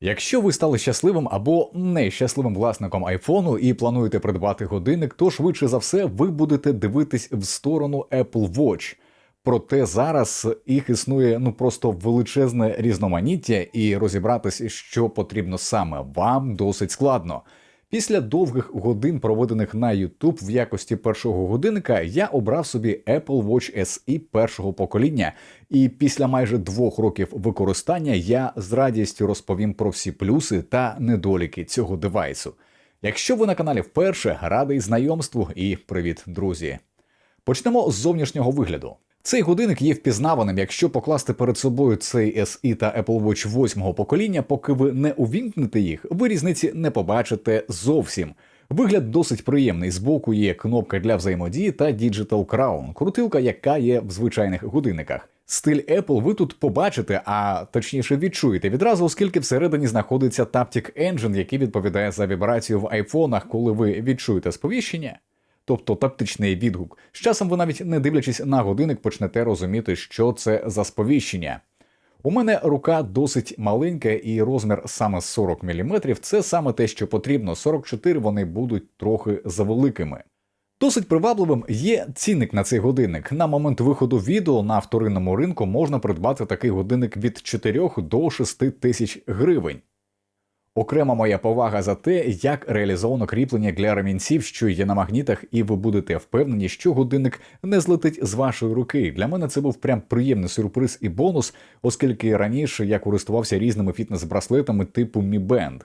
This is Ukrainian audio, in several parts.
Якщо ви стали щасливим або нещасливим власником айфону і плануєте придбати годинник, то швидше за все ви будете дивитись в сторону Apple Watch. Проте зараз їх існує ну просто величезне різноманіття, і розібратись, що потрібно саме вам, досить складно. Після довгих годин, проведених на YouTube в якості першого годинника, я обрав собі Apple Watch SE першого покоління, і після майже двох років використання я з радістю розповім про всі плюси та недоліки цього девайсу. Якщо ви на каналі вперше, радий знайомству і привіт, друзі. Почнемо з зовнішнього вигляду. Цей годинник є впізнаваним, якщо покласти перед собою цей SE та Apple Watch 8 покоління, поки ви не увімкнете їх, ви різниці не побачите зовсім. Вигляд досить приємний. Збоку є кнопка для взаємодії та Digital Crown, крутилка, яка є в звичайних годинниках. Стиль Apple ви тут побачите, а точніше відчуєте відразу, оскільки всередині знаходиться Taptic Engine, який відповідає за вібрацію в айфонах, коли ви відчуєте сповіщення тобто таптичний відгук. З часом ви навіть не дивлячись на годинник, почнете розуміти, що це за сповіщення. У мене рука досить маленька, і розмір саме 40 мм це саме те, що потрібно. 44 вони будуть трохи завеликими. Досить привабливим є цінник на цей годинник. На момент виходу відео на вторинному ринку можна придбати такий годинник від 4 до 6 тисяч гривень. Окрема моя повага за те, як реалізовано кріплення для ремінців, що є на магнітах, і ви будете впевнені, що годинник не злетить з вашої руки. Для мене це був прям приємний сюрприз і бонус, оскільки раніше я користувався різними фітнес-браслетами типу Mi Band.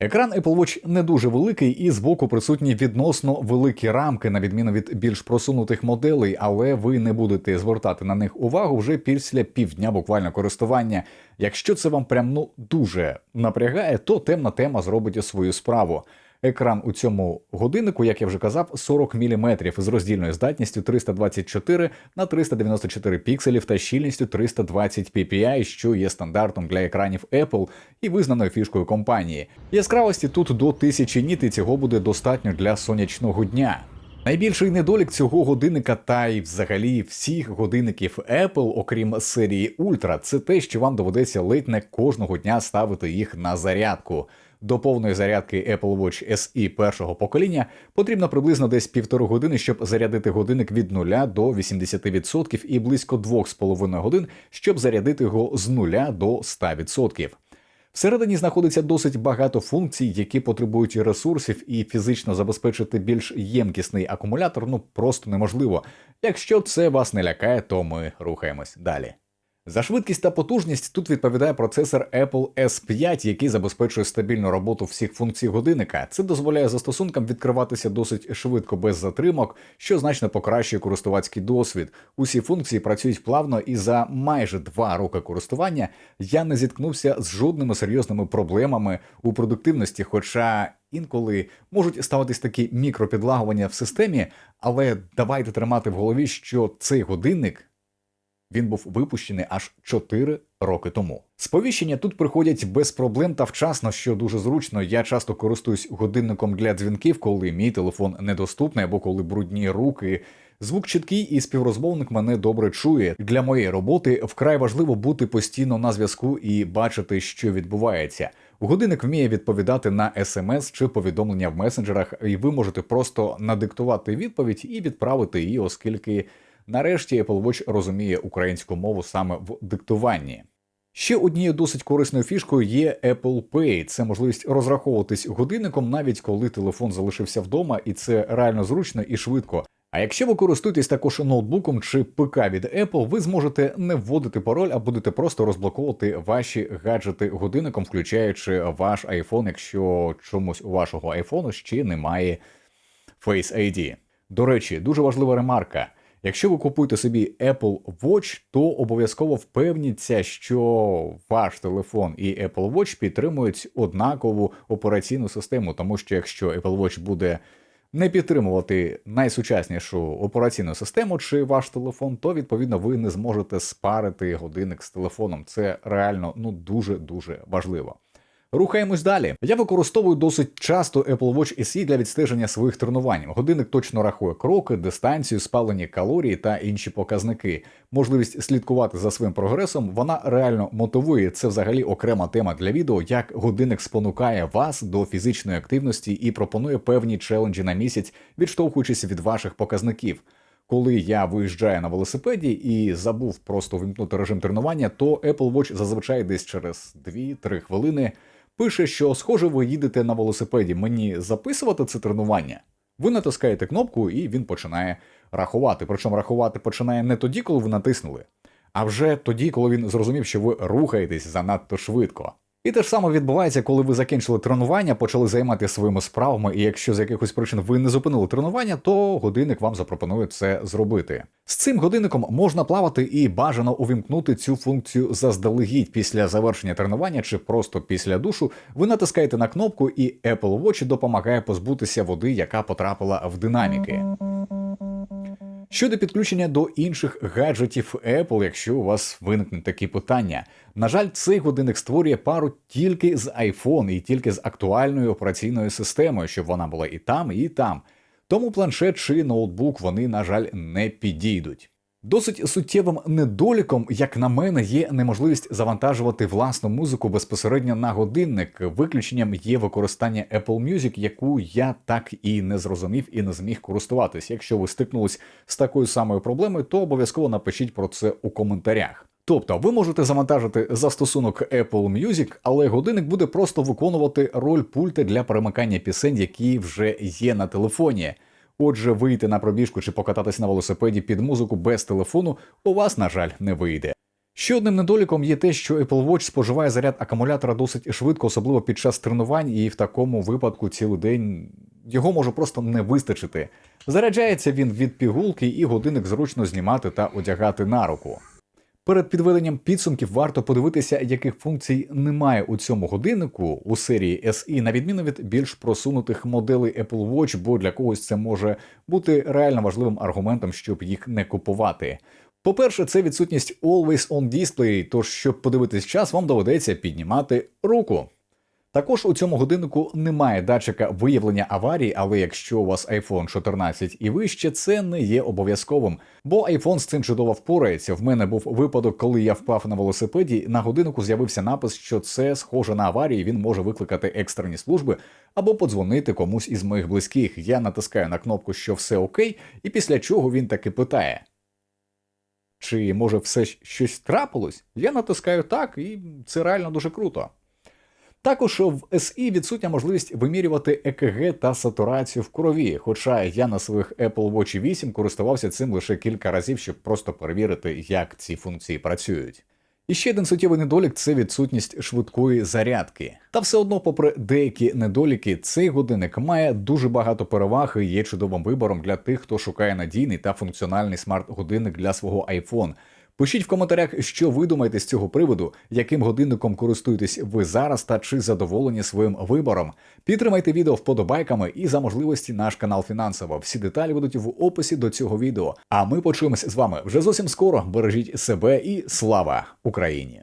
Екран Apple Watch не дуже великий, і збоку присутні відносно великі рамки, на відміну від більш просунутих моделей, але ви не будете звертати на них увагу вже після півдня буквально користування. Якщо це вам прям ну дуже напрягає, то темна тема зробить свою справу. Екран у цьому годиннику, як я вже казав, 40 мм з роздільною здатністю 324 на 394 пікселів та щільністю 320 ppi, що є стандартом для екранів Apple і визнаною фішкою компанії. Яскравості тут до 1000 ніт і цього буде достатньо для сонячного дня. Найбільший недолік цього годинника та й взагалі всіх годинників Apple, окрім серії Ultra, це те, що вам доведеться ледь не кожного дня ставити їх на зарядку. До повної зарядки Apple Watch SE першого покоління потрібно приблизно десь півтори години, щоб зарядити годинник від 0 до 80% і близько 2,5 годин, щоб зарядити його з 0 до 100%. Всередині знаходиться досить багато функцій, які потребують ресурсів, і фізично забезпечити більш ємкісний акумулятор ну просто неможливо. Якщо це вас не лякає, то ми рухаємось далі. За швидкість та потужність тут відповідає процесор Apple S5, який забезпечує стабільну роботу всіх функцій годинника. Це дозволяє застосункам відкриватися досить швидко без затримок, що значно покращує користувацький досвід. Усі функції працюють плавно, і за майже два роки користування я не зіткнувся з жодними серйозними проблемами у продуктивності, хоча. Інколи можуть ставатись такі мікропідлагування в системі, але давайте тримати в голові, що цей годинник він був випущений аж 4 роки тому. Сповіщення тут приходять без проблем та вчасно, що дуже зручно. Я часто користуюсь годинником для дзвінків, коли мій телефон недоступний або коли брудні руки. Звук чіткий і співрозмовник мене добре чує. Для моєї роботи вкрай важливо бути постійно на зв'язку і бачити, що відбувається. Годинник вміє відповідати на смс чи повідомлення в месенджерах, і ви можете просто надиктувати відповідь і відправити її, оскільки Нарешті Apple Watch розуміє українську мову саме в диктуванні. Ще однією досить корисною фішкою є Apple Pay. Це можливість розраховуватись годинником, навіть коли телефон залишився вдома, і це реально зручно і швидко. А якщо ви користуєтесь також ноутбуком чи ПК від Apple, ви зможете не вводити пароль, а будете просто розблоковувати ваші гаджети годинником, включаючи ваш iPhone, якщо чомусь у вашого iPhone ще немає Face ID. До речі, дуже важлива ремарка. Якщо ви купуєте собі Apple Watch, то обов'язково впевніться, що ваш телефон і Apple Watch підтримують однакову операційну систему, тому що якщо Apple Watch буде не підтримувати найсучаснішу операційну систему чи ваш телефон, то відповідно ви не зможете спарити годинник з телефоном. Це реально ну дуже дуже важливо. Рухаємось далі. Я використовую досить часто Apple Watch SE для відстеження своїх тренувань. Годинник точно рахує кроки, дистанцію, спалені калорії та інші показники. Можливість слідкувати за своїм прогресом вона реально мотивує. Це взагалі окрема тема для відео, як годинник спонукає вас до фізичної активності і пропонує певні челенджі на місяць, відштовхуючись від ваших показників. Коли я виїжджаю на велосипеді і забув просто вимкнути режим тренування, то Apple Watch зазвичай десь через 2-3 хвилини пише, що схоже, ви їдете на велосипеді. Мені записувати це тренування. Ви натискаєте кнопку, і він починає рахувати. Причому рахувати починає не тоді, коли ви натиснули, а вже тоді, коли він зрозумів, що ви рухаєтесь занадто швидко. І те ж саме відбувається, коли ви закінчили тренування, почали займатися своїми справами, і якщо з якихось причин ви не зупинили тренування, то годинник вам запропонує це зробити. З цим годинником можна плавати і бажано увімкнути цю функцію заздалегідь після завершення тренування чи просто після душу. Ви натискаєте на кнопку, і Apple Watch допомагає позбутися води, яка потрапила в динаміки. Щодо підключення до інших гаджетів Apple, якщо у вас виникнуть такі питання. На жаль, цей годинник створює пару тільки з iPhone і тільки з актуальною операційною системою, щоб вона була і там, і там. Тому планшет чи ноутбук вони, на жаль, не підійдуть. Досить суттєвим недоліком, як на мене, є неможливість завантажувати власну музику безпосередньо на годинник. Виключенням є використання Apple Music, яку я так і не зрозумів і не зміг користуватись. Якщо ви стикнулись з такою самою проблемою, то обов'язково напишіть про це у коментарях. Тобто ви можете завантажити застосунок Apple Music, але годинник буде просто виконувати роль пульта для перемикання пісень, які вже є на телефоні. Отже, вийти на пробіжку чи покататись на велосипеді під музику без телефону у вас, на жаль, не вийде. Ще одним недоліком є те, що Apple Watch споживає заряд акумулятора досить швидко, особливо під час тренувань, і в такому випадку цілий день його може просто не вистачити. Заряджається він від пігулки, і годинник зручно знімати та одягати на руку. Перед підведенням підсумків варто подивитися, яких функцій немає у цьому годиннику у серії SE, на відміну від більш просунутих моделей Apple Watch, бо для когось це може бути реально важливим аргументом, щоб їх не купувати. По-перше, це відсутність Always On Display, тож щоб подивитись час, вам доведеться піднімати руку. Також у цьому годиннику немає датчика виявлення аварії, але якщо у вас iPhone 14 і вище, це не є обов'язковим, бо iPhone з цим чудово впорається. В мене був випадок, коли я впав на велосипеді. На годиннику з'явився напис, що це схоже на аварію. Він може викликати екстрені служби або подзвонити комусь із моїх близьких. Я натискаю на кнопку, що все окей, і після чого він таки питає. Чи може все щось трапилось? Я натискаю так, і це реально дуже круто. Також в SE відсутня можливість вимірювати ЕКГ та сатурацію в крові, хоча я на своїх Apple Watch 8 користувався цим лише кілька разів, щоб просто перевірити, як ці функції працюють. І ще один суттєвий недолік це відсутність швидкої зарядки. Та все одно, попри деякі недоліки, цей годинник має дуже багато переваг і є чудовим вибором для тих, хто шукає надійний та функціональний смарт-годинник для свого iPhone. Пишіть в коментарях, що ви думаєте з цього приводу, яким годинником користуєтесь ви зараз та чи задоволені своїм вибором. Підтримайте відео вподобайками і за можливості наш канал фінансово. Всі деталі будуть в описі до цього відео. А ми почуємось з вами вже зовсім скоро. Бережіть себе і слава Україні!